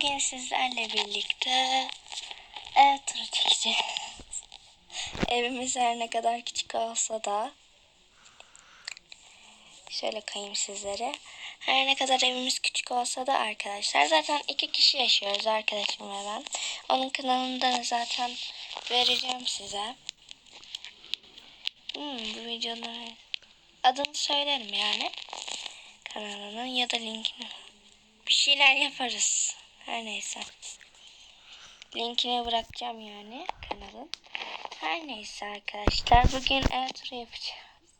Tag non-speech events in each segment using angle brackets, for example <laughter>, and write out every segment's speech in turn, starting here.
Bugün sizlerle birlikte ev turu çekeceğiz. <laughs> Evimiz her ne kadar küçük olsa da şöyle kayayım sizlere. Her ne kadar evimiz küçük olsa da arkadaşlar zaten iki kişi yaşıyoruz arkadaşım ve ben. Onun kanalında da zaten vereceğim size. Hmm, bu videonun adını söylerim yani. Kanalının ya da linkini. Bir şeyler yaparız. Her neyse. Linkini bırakacağım yani kanalın. Her neyse arkadaşlar bugün ev turu yapacağız.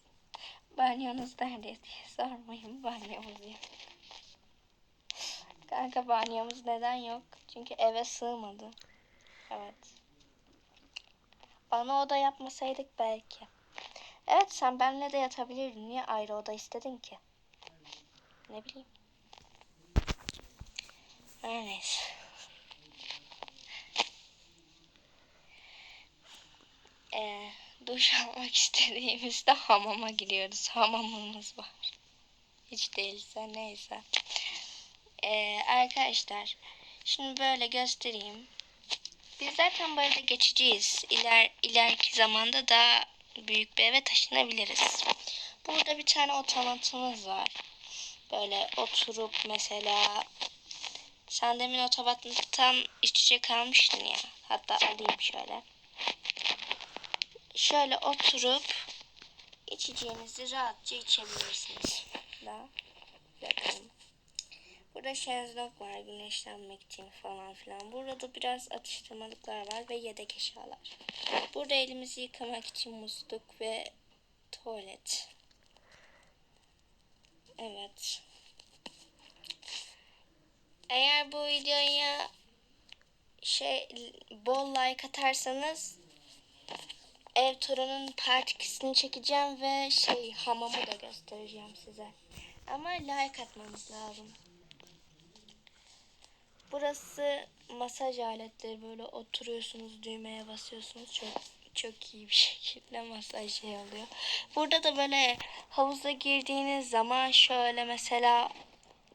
Banyonuz nerede diye sormayın. Banyomuz yok. Kanka banyomuz neden yok? Çünkü eve sığmadı. Evet. Ana oda yapmasaydık belki. Evet sen benle de yatabilirdin. Niye ayrı oda istedin ki? Ne bileyim. Her neyse. Ee, duş almak <laughs> istediğimizde hamama giriyoruz. Hamamımız var. Hiç değilse neyse. Ee, arkadaşlar şimdi böyle göstereyim. Biz zaten böyle geçeceğiz. İler, ileriki zamanda daha büyük bir eve taşınabiliriz. Burada bir tane otomatımız var. Böyle oturup mesela sen demin otomattan iç içe kalmıştın ya. Hatta alayım şöyle. Şöyle oturup içeceğinizi rahatça içebilirsiniz. Daha bakalım. Burada şezlong var güneşlenmek için falan filan. Burada da biraz atıştırmalıklar var ve yedek eşyalar. Burada elimizi yıkamak için musluk ve tuvalet. Evet. Eğer bu videoya şey bol like atarsanız ev turunun part 2'sini çekeceğim ve şey hamamı da göstereceğim size. Ama like atmanız lazım. Burası masaj aletleri böyle oturuyorsunuz düğmeye basıyorsunuz çok çok iyi bir <laughs> şekilde masaj şey oluyor. Burada da böyle havuza girdiğiniz zaman şöyle mesela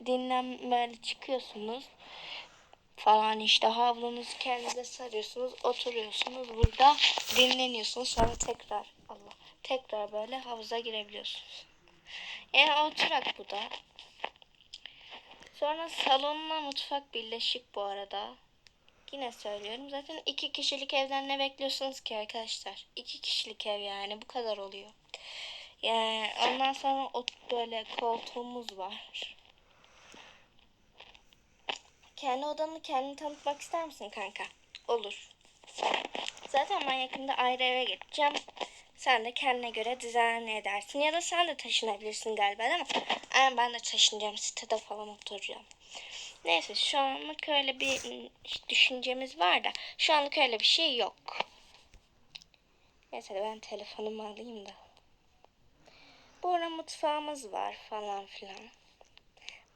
dinlen böyle çıkıyorsunuz falan işte havlunuzu kendinize sarıyorsunuz oturuyorsunuz burada dinleniyorsunuz sonra tekrar Allah tekrar böyle havuza girebiliyorsunuz. Yani oturak bu da. Sonra salonla mutfak birleşik bu arada. Yine söylüyorum. Zaten iki kişilik evden ne bekliyorsunuz ki arkadaşlar? İki kişilik ev yani bu kadar oluyor. Yani ondan sonra ot böyle koltuğumuz var. Kendi odanı kendini tanıtmak ister misin kanka? Olur. Zaten ben yakında ayrı eve geçeceğim. Sen de kendine göre dizayn edersin. Ya da sen de taşınabilirsin galiba değil mi? Aynen ben de taşınacağım. Sitede falan oturacağım. Neyse şu anlık öyle bir düşüncemiz var da şu anlık öyle bir şey yok. Neyse ben telefonumu alayım da. Burada mutfağımız var falan filan.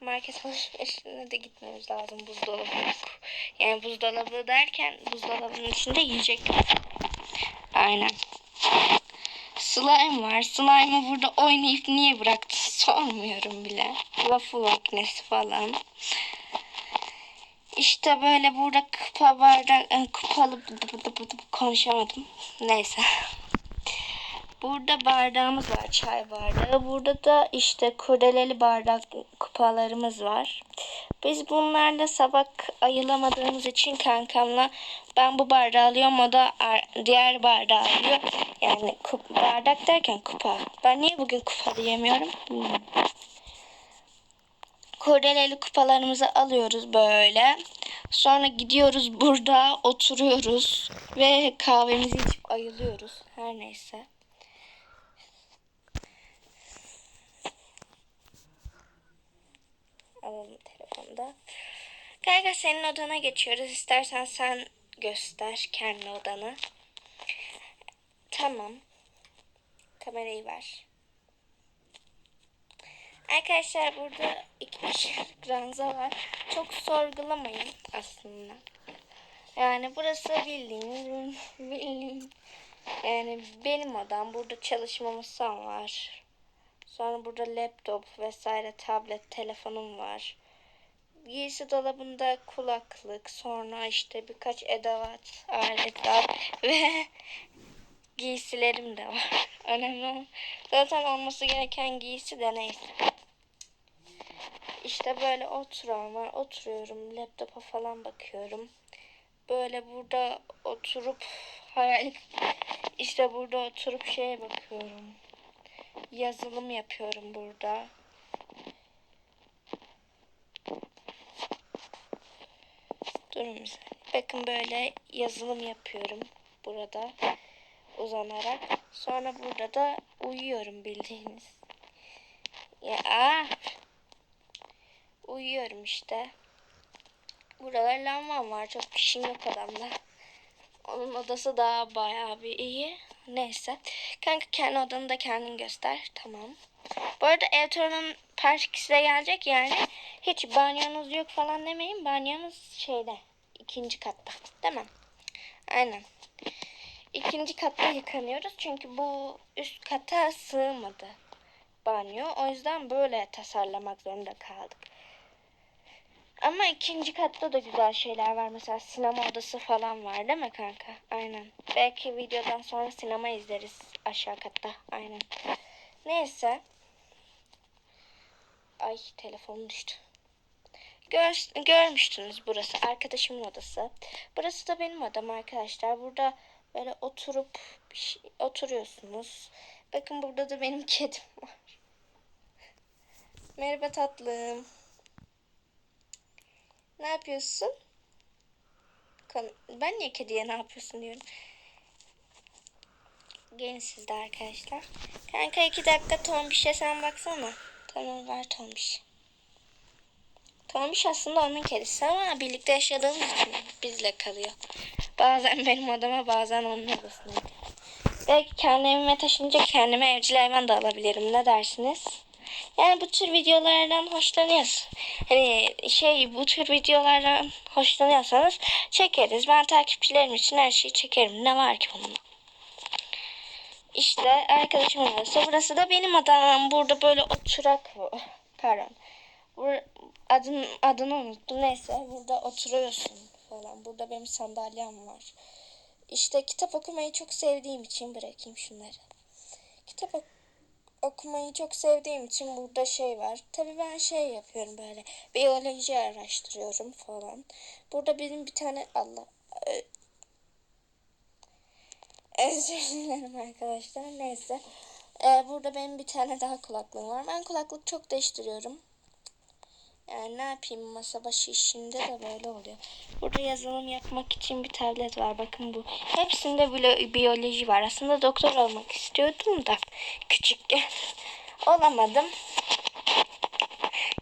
Market alışverişine de gitmemiz lazım buzdolabı yok. Yani buzdolabı derken buzdolabının içinde yiyecek. Aynen. Slime var. Slime'ı burada oynayıp niye bıraktı sormuyorum bile. Waffle makinesi falan. İşte böyle burada kupa bardak e, kupalı konuşamadım. Neyse. Burada bardağımız var, çay bardağı. Burada da işte kurdeleli bardak kupalarımız var. Biz bunlarla sabah ayılamadığımız için kankamla ben bu bardağı alıyorum o da diğer bardağı alıyor. Yani kup, bardak derken kupa. Ben niye bugün kupa diyemiyorum? Hmm. Kurdeleli kupalarımızı alıyoruz böyle. Sonra gidiyoruz burada oturuyoruz ve kahvemizi içip ayılıyoruz. Her neyse. Alalım telefonda. Kanka senin odana geçiyoruz. İstersen sen göster kendi odanı. Tamam. Kamerayı ver. Arkadaşlar burada iki kişilik <laughs> ranza var. Çok sorgulamayın aslında. Yani burası bildiğiniz <laughs> bildiğin yani benim odam. Burada çalışma masam var. Sonra burada laptop vesaire tablet telefonum var. giysi dolabında kulaklık, sonra işte birkaç edevat, aletler <laughs> ve giysilerim de var. <laughs> Önemli zaten olması gereken giysi de neyse. İşte böyle oturan var. Oturuyorum. Laptopa falan bakıyorum. Böyle burada oturup <laughs> hayal işte burada oturup şeye bakıyorum. Yazılım yapıyorum burada. Durun bir. Bakın böyle yazılım yapıyorum burada uzanarak. Sonra burada da uyuyorum bildiğiniz. Ya aa, uyuyorum işte. Burada lambam var. Çok bir şeyim yok adamda. Onun odası daha bayağı bir iyi. Neyse. Kanka kendi odanı da kendin göster. Tamam. Bu arada ev turunun part size gelecek yani. Hiç banyonuz yok falan demeyin. Banyonuz şeyde. ikinci katta. Değil mi? Aynen. İkinci katta yıkanıyoruz. Çünkü bu üst kata sığmadı banyo. O yüzden böyle tasarlamak zorunda kaldık. Ama ikinci katta da güzel şeyler var. Mesela sinema odası falan var değil mi kanka? Aynen. Belki videodan sonra sinema izleriz aşağı katta. Aynen. Neyse. Ay telefonum düştü. Gör, görmüştünüz burası arkadaşımın odası. Burası da benim odam arkadaşlar. Burada böyle oturup şey, oturuyorsunuz. Bakın burada da benim <laughs> kedim var. Merhaba tatlım. Ne yapıyorsun? Ben niye kediye ne yapıyorsun diyorum. Gelin de arkadaşlar. Kanka iki dakika Tombiş'e sen baksana. Tamam ver Tombiş. Tombiş aslında onun kedisi ama birlikte yaşadığımız için bizle kalıyor. Bazen benim odama bazen onun odasına. Belki kendi evime taşınınca kendime evcil hayvan da alabilirim. Ne dersiniz? Yani bu tür videolardan hoşlanıyoruz. Hani şey bu tür videolardan hoşlanıyorsanız çekeriz. Ben takipçilerim için her şeyi çekerim. Ne var ki bunun? İşte arkadaşım odası. Burası da benim odam. Burada böyle oturak pardon. Bur adın, adını unuttum. Neyse burada oturuyorsun falan. Burada benim sandalyem var. İşte kitap okumayı çok sevdiğim için bırakayım şunları. Kitap ok okumayı çok sevdiğim için burada şey var. Tabii ben şey yapıyorum böyle. Biyoloji araştırıyorum falan. Burada benim bir tane Allah özür dilerim arkadaşlar. Neyse. Ee, burada benim bir tane daha kulaklığım var. Ben kulaklık çok değiştiriyorum. Yani ne yapayım masa başı işinde de böyle oluyor. Burada yazılım yapmak için bir tablet var. Bakın bu. Hepsinde bile biyoloji var. Aslında doktor olmak istiyordum da küçükken. <laughs> Olamadım.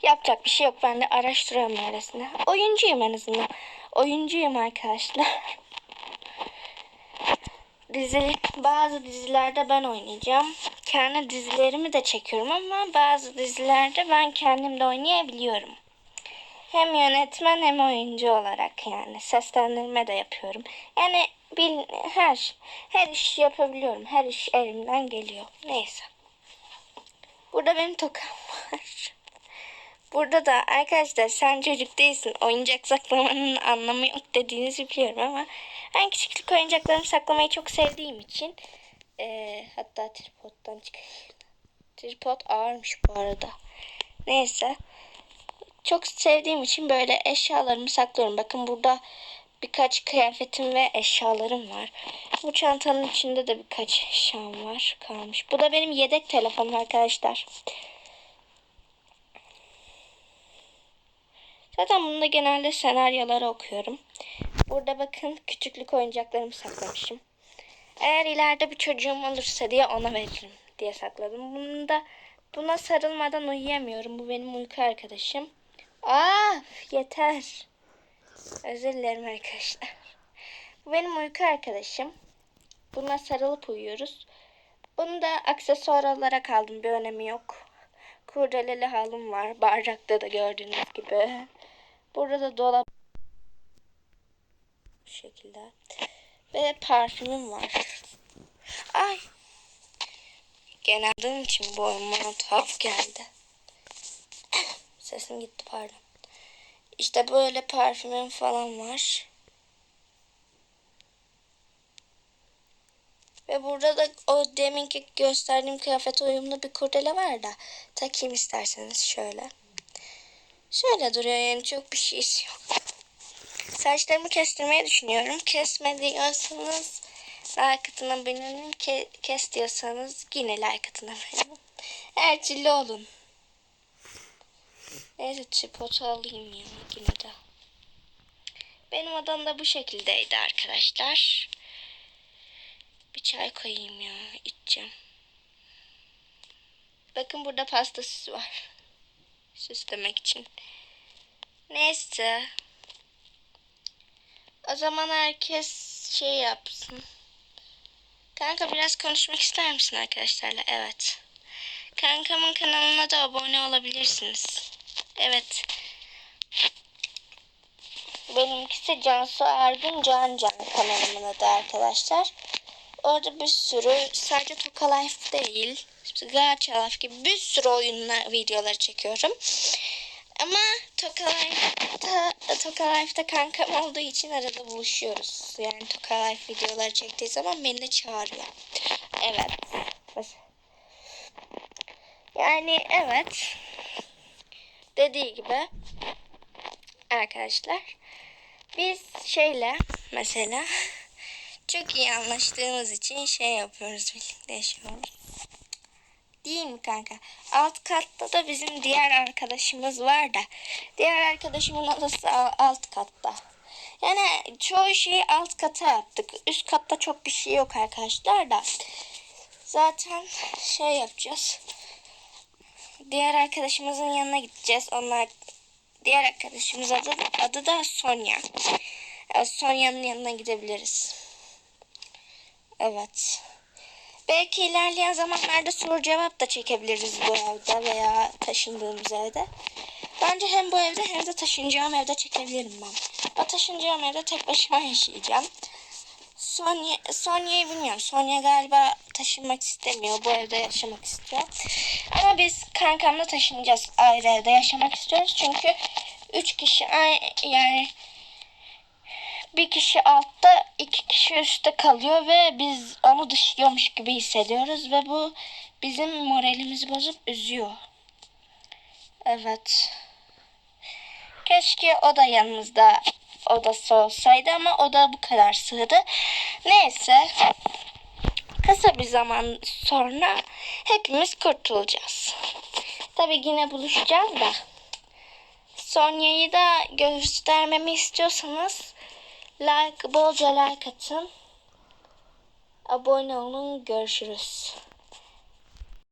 Yapacak bir şey yok. Ben de araştırıyorum öylesine. Oyuncuyum en azından. Oyuncuyum arkadaşlar. <laughs> Dizi, bazı dizilerde ben oynayacağım. Kendi dizilerimi de çekiyorum ama bazı dizilerde ben kendim de oynayabiliyorum. Hem yönetmen hem oyuncu olarak yani seslendirme de yapıyorum. Yani bil, her her iş yapabiliyorum. Her iş elimden geliyor. Neyse. Burada benim tokam var. <laughs> Burada da arkadaşlar sen çocuk değilsin. Oyuncak saklamanın anlamı yok dediğinizi biliyorum ama ben küçüklük oyuncaklarımı saklamayı çok sevdiğim için ee, hatta tripoddan çıkayım. Tripod ağırmış bu arada. Neyse. Çok sevdiğim için böyle eşyalarımı saklıyorum. Bakın burada birkaç kıyafetim ve eşyalarım var. Bu çantanın içinde de birkaç eşyam var kalmış. Bu da benim yedek telefonum arkadaşlar. Zaten bunda genelde senaryoları okuyorum. Burada bakın küçüklük oyuncaklarımı saklamışım. Eğer ileride bir çocuğum olursa diye ona veririm diye sakladım. Bunda buna sarılmadan uyuyamıyorum. Bu benim uyku arkadaşım. Aa yeter. Özür dilerim arkadaşlar. Bu benim uyku arkadaşım. Buna sarılıp uyuyoruz. Bunu da aksesuar olarak aldım. Bir önemi yok. Kurdeleli halım var. Bardakta da gördüğünüz gibi. Burada da dolap bu şekilde. Ve parfümüm var. Ay. Genelde için boyuma tuhaf geldi. Sesim gitti pardon. İşte böyle parfümüm falan var. Ve burada da o deminki gösterdiğim kıyafet uyumlu bir kurdele var da takayım isterseniz şöyle. Şöyle duruyor yani çok bir şeysi yok. Saçlarımı kestirmeyi düşünüyorum. Kesme diyorsanız like atına benim ke kes diyorsanız yine like atına. Her türlü olun. Neyse tripodu alayım ya yine de. Benim odam da bu şekildeydi arkadaşlar. Bir çay koyayım ya içeceğim. Bakın burada pasta süsü var. <laughs> Süslemek için. Neyse. O zaman herkes şey yapsın. Kanka biraz konuşmak ister misin arkadaşlarla? Evet. Kankamın kanalına da abone olabilirsiniz. Evet. Benimkisi Cansu Ergün Can Can kanalımın adı arkadaşlar. Orada bir sürü sadece Toka Life değil, Gacha Life gibi bir sürü oyunlar videoları çekiyorum. Ama Toka Life'da, Toka Life'da kankam olduğu için arada buluşuyoruz. Yani Toka Life videoları çektiği zaman beni de çağırıyor. Evet. Yani evet. Dediği gibi arkadaşlar biz şeyle mesela <laughs> çok iyi anlaştığımız için şey yapıyoruz birlikte yaşıyoruz. Değil mi kanka? Alt katta da bizim diğer arkadaşımız var da. Diğer arkadaşımın odası alt katta. Yani çoğu şeyi alt kata yaptık. Üst katta çok bir şey yok arkadaşlar da. Zaten şey yapacağız. Diğer arkadaşımızın yanına gideceğiz. Onlar diğer arkadaşımız adı, adı da Sonya. Sonya'nın yanına gidebiliriz. Evet. Belki ilerleyen zamanlarda soru cevap da çekebiliriz bu evde veya taşındığımız evde. Bence hem bu evde hem de taşınacağım evde çekebilirim ben. O taşınacağım evde tek başıma yaşayacağım. Sonya, Sonya'yı bilmiyorum. Sonya galiba taşınmak istemiyor. Bu evde yaşamak istiyor. Ama biz kankamla taşınacağız. Ayrı evde yaşamak istiyoruz. Çünkü üç kişi yani bir kişi altta iki kişi üstte kalıyor ve biz onu dışlıyormuş gibi hissediyoruz ve bu bizim moralimizi bozup üzüyor. Evet. Keşke o da yanımızda odası olsaydı ama o da bu kadar sığdı. Neyse. Kısa bir zaman sonra hepimiz kurtulacağız. Tabi yine buluşacağız da. Sonya'yı da göstermemi istiyorsanız like bolca like atın. Abone olun. Görüşürüz.